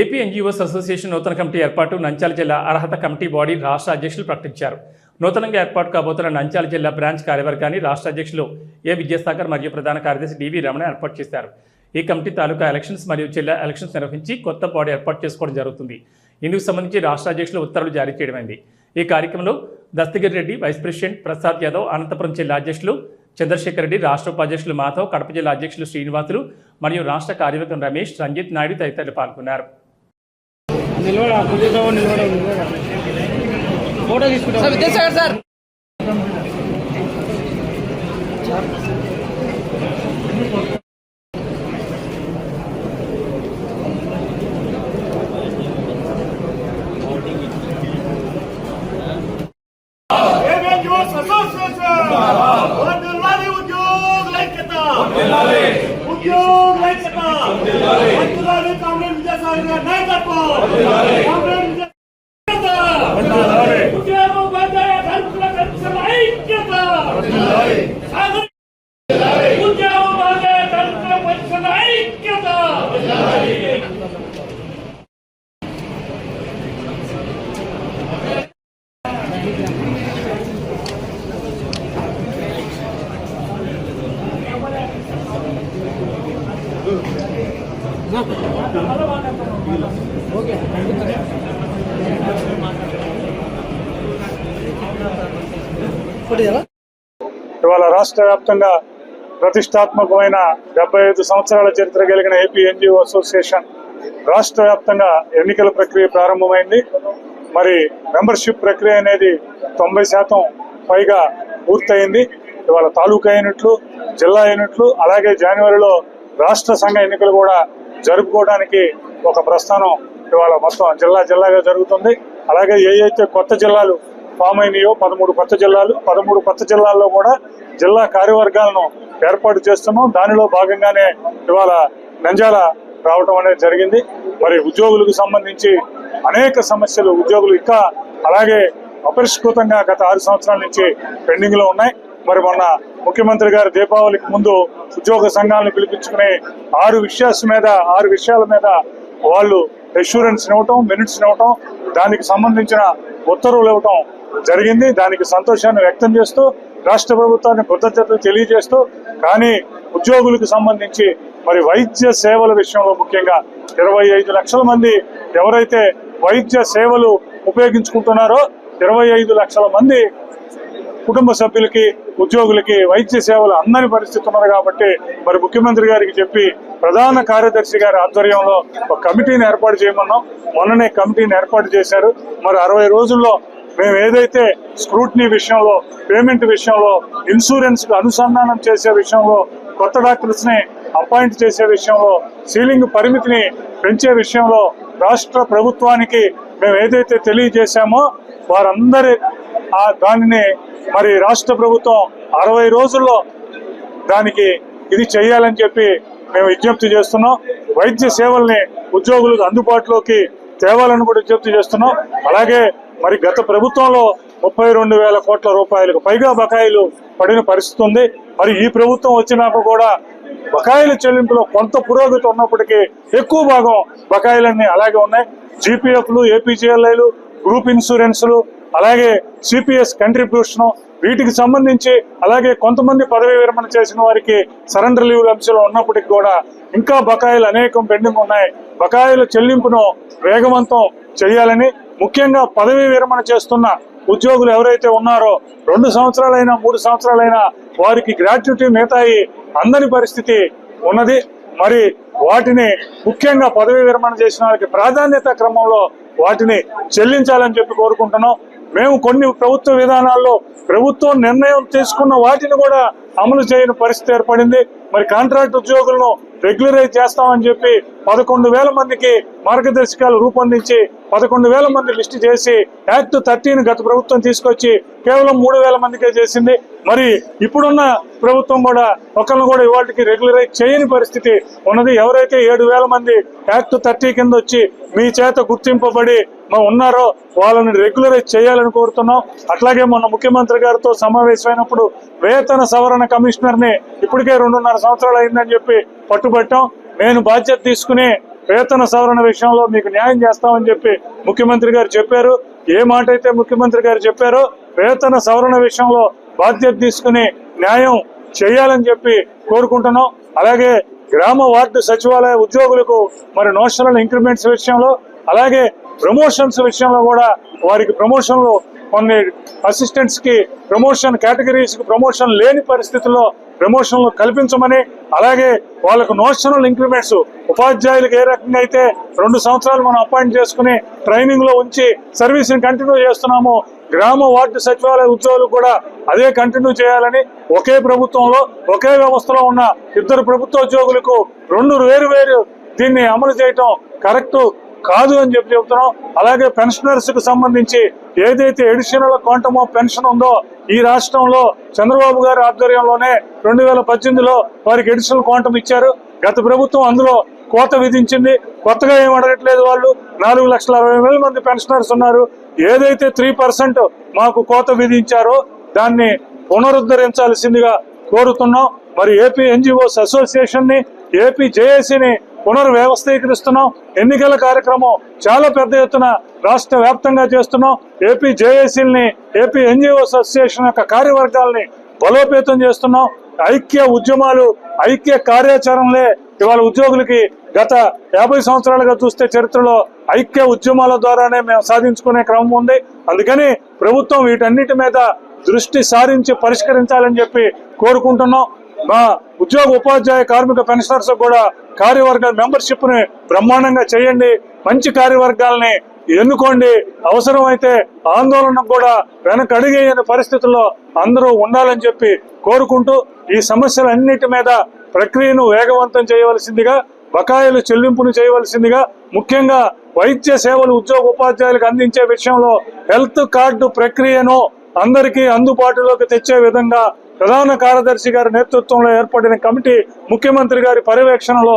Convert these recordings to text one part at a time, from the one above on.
AP NGOs association నూతన committee ఏర్పాటు నంద్యాల జిల్లా అర్హత కమిటీ బాడీ రాష్ట్ర అధ్యక్షులు ప్రకటించారు. నూతనంగా ఏర్పాటు కాబోతున్న నంద్యాల జిల్లా బ్రాంచ్ కార్యవర్గాన్ని రాష్ట్ర అధ్యక్షులు ఏ విద్యాసాగర్ మరియు ప్రధాన కార్యదర్శి డివి రమణ ఏర్పాటు చేశారు. ఈ కమిటీ తాలూకా ఎలక్షన్స్ మరియు జిల్లా ఎలక్షన్స్ నిర్వహించి కొత్త బాడీ ఏర్పాటు చేసుకోవడం జరుగుతుంది. ఇందుకు సంబంధించి రాష్ట్ర అధ్యక్షులు ఉత్తర్వులు జారీ చేయడమైంది. ఈ కార్యక్రమంలో దస్తగిరి రెడ్డి వైస్ ప్రెసిడెంట్ ప్రసాద్ యాదవ్ అనంతపురం జిల్లా అధ్యక్షులు చంద్రశేఖర్ రెడ్డి రాష్ట్ర ఉపాధ్యక్షులు మాధవ్ కడప జిల్లా అధ్యక్షులు శ్రీనివాసులు మరియు రాష్ట్ర కార్యవర్గం రమేష్ రంజిత్ నాయుడు తదితరులు పాల్గొన్నారు. నిలబడ కుదురుతావో నిలబడ నిలబడ. ఫోటో తీసుకుంటాం. Sir Vidyasagar sir. ఏమేంజోస్ అసోసియేషన్. వర్ధిల్లాలి గారి నాయకత్వం. ఇవాళ రాష్ట్ర వ్యాప్తంగా ప్రతిష్టాత్మకమైన డెబ్బై ఐదు సంవత్సరాల చరిత్ర కలిగిన ఏపీ ఎన్జిఓ అసోసియేషన్ రాష్ట్ర వ్యాప్తంగా ఎన్నికల ప్రక్రియ ప్రారంభమైంది. మరి మెంబర్షిప్ ప్రక్రియ అనేది తొంభై శాతం పైగా పూర్తయింది. ఇవాళ తాలూకా యూనిట్లు జిల్లా యూనిట్లు అలాగే జనవరిలో రాష్ట్ర సంఘ ఎన్నికలు కూడా జరుపుకోవడానికి ఒక ప్రస్థానం ఇవాళ మొత్తం జిల్లా జిల్లాగా జరుగుతుంది. అలాగే ఏవైతే కొత్త జిల్లాలు ఫామ్ అయినాయో పదమూడు కొత్త జిల్లాలు పదమూడు కొత్త జిల్లాల్లో కూడా జిల్లా కార్యవర్గాలను ఏర్పాటు చేస్తున్నాం. దానిలో భాగంగానే ఇవాళ నంజాల రావటం అనేది జరిగింది. మరి ఉద్యోగులకు సంబంధించి అనేక సమస్యలు ఉద్యోగులు ఇంకా అలాగే అపరిష్కృతంగా గత ఆరు సంవత్సరాల నుంచి పెండింగ్లో ఉన్నాయి. మరి మొన్న ముఖ్యమంత్రి గారు దీపావళికి ముందు ఉద్యోగ సంఘాలను పిలిపించుకుని ఆరు విషయాస్ మీద ఆరు విషయాల మీద వాళ్ళు అష్యూరెన్స్ ఇవ్వటం మినిట్స్ ఇవ్వటం దానికి సంబంధించిన ఉత్తర్వులు ఇవ్వటం జరిగింది. దానికి సంతోషాన్ని వ్యక్తం చేస్తూ రాష్ట్ర ప్రభుత్వాన్ని కృతజ్ఞతలు తెలియజేస్తూ కానీ ఉద్యోగులకు సంబంధించి మరి వైద్య సేవల విషయంలో ముఖ్యంగా ఇరవై ఐదు లక్షల మంది ఎవరైతే వైద్య సేవలు ఉపయోగించుకుంటున్నారో ఇరవై ఐదు లక్షల మంది కుటుంబ సభ్యులకి ఉద్యోగులకి వైద్య సేవలు అందని పరిస్థితి ఉన్నది కాబట్టి మరి ముఖ్యమంత్రి గారికి చెప్పి ప్రధాన కార్యదర్శి గారి ఆధ్వర్యంలో ఒక కమిటీని ఏర్పాటు చేయమన్నాం. మొన్ననే కమిటీని ఏర్పాటు చేశారు. మరి అరవై రోజుల్లో మేము ఏదైతే స్క్రూటినీ విషయంలో పేమెంట్ విషయంలో ఇన్సూరెన్స్ అనుసంధానం చేసే విషయంలో కొత్త డాక్టర్స్ని అపాయింట్ చేసే విషయంలో సీలింగ్ పరిమితిని పెంచే విషయంలో రాష్ట్ర ప్రభుత్వానికి మేము ఏదైతే తెలియజేశామో వారందరి ఆ దానిని మరి రాష్ట్ర ప్రభుత్వం అరవై రోజుల్లో దానికి ఇది చేయాలని చెప్పి మేము విజ్ఞప్తి చేస్తున్నాం. వైద్య సేవల్ని ఉద్యోగులకు అందుబాటులోకి తేవాలని కూడా విజ్ఞప్తి చేస్తున్నాం. అలాగే మరి గత ప్రభుత్వంలో ముప్పై రెండు వేల కోట్ల రూపాయలకు పైగా బకాయిలు పడిన పరిస్థితి ఉంది. మరి ఈ ప్రభుత్వం వచ్చినాక కూడా బకాయిల చెల్లింపులో కొంత పురోగతి ఉన్నప్పటికీ ఎక్కువ భాగం బకాయిలన్నీ అలాగే ఉన్నాయి. జీపీఎఫ్లు ఏపీజీఎల్ఐలు గ్రూప్ ఇన్సూరెన్స్లు అలాగే సిపిఎస్ కంట్రిబ్యూషన్ వీటికి సంబంధించి అలాగే కొంతమంది పదవీ విరమణ చేసిన వారికి సరెండర్ లీవ్ అంశాలు ఉన్నప్పటికీ కూడా ఇంకా బకాయిలు అనేకం పెండింగ్ ఉన్నాయి. బకాయిల చెల్లింపును వేగవంతం చేయాలని ముఖ్యంగా పదవీ విరమణ చేస్తున్న ఉద్యోగులు ఎవరైతే ఉన్నారో రెండు సంవత్సరాలైనా మూడు సంవత్సరాలైనా వారికి గ్రాట్యుటీ మిగతాయి అందని పరిస్థితి ఉన్నది. మరి వాటిని ముఖ్యంగా పదవీ విరమణ చేసిన వారికి ప్రాధాన్యత క్రమంలో వాటిని చెల్లించాలని చెప్పి కోరుకుంటున్నాం. మేము కొన్ని ప్రభుత్వ విధానాల్లో ప్రభుత్వం నిర్ణయం తీసుకున్న వాటిని కూడా అమలు చేయని పరిస్థితి ఏర్పడింది. మరి కాంట్రాక్ట్ ఉద్యోగులను రెగ్యులరైజ్ చేస్తామని చెప్పి పదకొండు వేల మందికి మార్గదర్శకాలు రూపొందించి పదకొండు వేల మంది లిస్టు చేసి యాక్ట్ థర్టీని గత ప్రభుత్వం తీసుకొచ్చి కేవలం మూడు వేల మందికే చేసింది. మరి ఇప్పుడున్న ప్రభుత్వం కూడా ఒకరిని కూడా ఇవాటికి రెగ్యులరైజ్ చేయని పరిస్థితి ఉన్నది. ఎవరైతే ఏడు వేల మంది యాక్ట్ థర్టీ కింద వచ్చి మీ చేత గుర్తింపబడి ఉన్నారో వాళ్ళని రెగ్యులరైజ్ చేయాలని కోరుతున్నాం. అట్లాగే మొన్న ముఖ్యమంత్రి గారితో సమావేశమైనప్పుడు వేతన సవరణ కమిషనర్ని ఇప్పటికే రెండున్నర సంవత్సరాలు అయిందని చెప్పి పట్టుబట్టాం. నేను బాధ్యత తీసుకుని వేతన సవరణ విషయంలో మీకు న్యాయం చేస్తామని చెప్పి ముఖ్యమంత్రి గారు చెప్పారు. ఏ మాట అయితే ముఖ్యమంత్రి గారు చెప్పారో వేతన సవరణ విషయంలో బాధ్యత తీసుకుని న్యాయం చేయాలని చెప్పి కోరుకుంటున్నాం. అలాగే గ్రామ వార్డు సచివాలయ ఉద్యోగులకు మరి నోషనల్ ఇంక్రిమెంట్స్ విషయంలో అలాగే ప్రమోషన్స్ విషయంలో కూడా వారికి ప్రమోషన్లు కొన్ని అసిస్టెంట్స్కి ప్రమోషన్ కేటగిరీస్కి ప్రమోషన్ లేని పరిస్థితుల్లో ప్రమోషన్లు కల్పించమని అలాగే వాళ్ళకు నోషనల్ ఇంక్రిమెంట్స్ ఉపాధ్యాయులకు ఏ రకంగా అయితే రెండు సంవత్సరాలు మనం అపాయింట్ చేసుకుని ట్రైనింగ్లో ఉంచి సర్వీస్ కంటిన్యూ చేస్తున్నాము గ్రామ వార్డు సచివాలయ ఉద్యోగులు కూడా అదే కంటిన్యూ చేయాలని ఒకే ప్రభుత్వంలో ఒకే వ్యవస్థలో ఉన్న ఇద్దరు ప్రభుత్వ ఉద్యోగులకు రెండు వేరు వేరు దీన్ని అమలు చేయటం కరెక్ట్ కాదు అని చెప్పి చెబుతున్నాం. అలాగే పెన్షనర్స్కు సంబంధించి ఏదైతే ఎడిషనల్ క్వాంటమ్ ఆఫ్ పెన్షన్ ఉందో ఈ రాష్ట్రంలో చంద్రబాబు గారి ఆధ్వర్యంలోనే రెండు వేల పద్దెనిమిదిలో వారికి ఎడిషనల్ క్వాంటమ్ ఇచ్చారు. గత ప్రభుత్వం అందులో కోత విధించింది. కొత్తగా ఏం అడగట్లేదు వాళ్ళు. నాలుగు లక్షల అరవై వేల మంది పెన్షనర్స్ ఉన్నారు. ఏదైతే త్రీ పర్సెంట్ మాకు కోత విధించారో దాన్ని పునరుద్ధరించాల్సిందిగా కోరుతున్నాం. మరి ఏపీ ఎన్జిఓస్ అసోసియేషన్ని ఏపీ జేఏసీని పునర్వ్యవస్థీకరిస్తున్నాం. ఎన్నికల కార్యక్రమం చాలా పెద్ద ఎత్తున రాష్ట్ర వ్యాప్తంగా చేస్తున్నాం. ఏపీ జేఏసీల్ని ఏపీ ఎన్జిఓస్ అసోసియేషన్ యొక్క కార్యవర్గాల్ని బలోపేతం చేస్తున్నాం. ఐక్య ఉద్యమాలు ఐక్య కార్యాచరణలే ఇవాళ ఉద్యోగులకి గత యాభై సంవత్సరాలుగా చూస్తే చరిత్రలో ఐక్య ఉద్యమాల ద్వారానే మేము సాధించుకునే క్రమం ఉంది. అందుకని ప్రభుత్వం వీటన్నిటి మీద దృష్టి సారించి పరిష్కరించాలని చెప్పి కోరుకుంటున్నాం. మా ఉద్యోగ ఉపాధ్యాయ కార్మిక పెన్షనర్స్ కూడా కార్యవర్గ మెంబర్షిప్ని బ్రహ్మాండంగా చేయండి మంచి కార్యవర్గాల్ని ఎన్నుకోండి. అవసరమైతే ఆందోళన కూడా వెనక అడిగేయని పరిస్థితుల్లో అందరూ ఉండాలని చెప్పి కోరుకుంటూ ఈ సమస్యలన్నిటి మీద ప్రక్రియను వేగవంతం చేయవలసిందిగా బకాయిలు చెల్లింపును చేయవలసిందిగా ముఖ్యంగా వైద్య సేవలు ఉద్యోగ ఉపాధ్యాయులకు అందించే విషయంలో హెల్త్ కార్డు ప్రక్రియను అందరికీ అందుబాటులోకి తెచ్చే విధంగా ప్రధాన కార్యదర్శి గారి నేతృత్వంలో ఏర్పడిన కమిటీ ముఖ్యమంత్రి గారి పర్యవేక్షణలో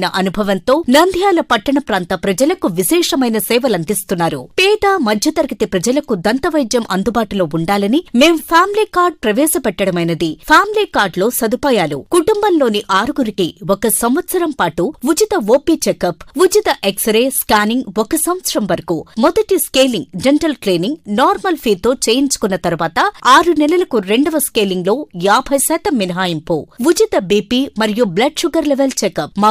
అనుభవంతో నంద్యాల పట్టణ ప్రాంత ప్రజలకు విశేషమైన సేవలందిస్తున్నారు. పేద మధ్యతరగతి ప్రజలకు దంతవైద్యం అందుబాటులో ఉండాలని మేం ఫ్యామిలీ కార్డ్ ప్రవేశపెట్టడమైనది. ఫ్యామిలీ కార్డులో సదుపాయాలు. కుటుంబంలోని ఆరుగురికి ఒక సంవత్సరం పాటు ఉచిత ఓపీ చెకప్ ఉచిత ఎక్స్రే స్కానింగ్ ఒక సంవత్సరం వరకు. మొదటి స్కేలింగ్ డెంటల్ క్లీనింగ్ నార్మల్ ఫీతో చేయించుకున్న తర్వాత ఆరు నెలలకు రెండవ స్కేలింగ్లో యాభై శాతం మినహాయింపు. ఉచిత బీపీ మరియు బ్లడ్ షుగర్ లెవెల్ చెకప్. మా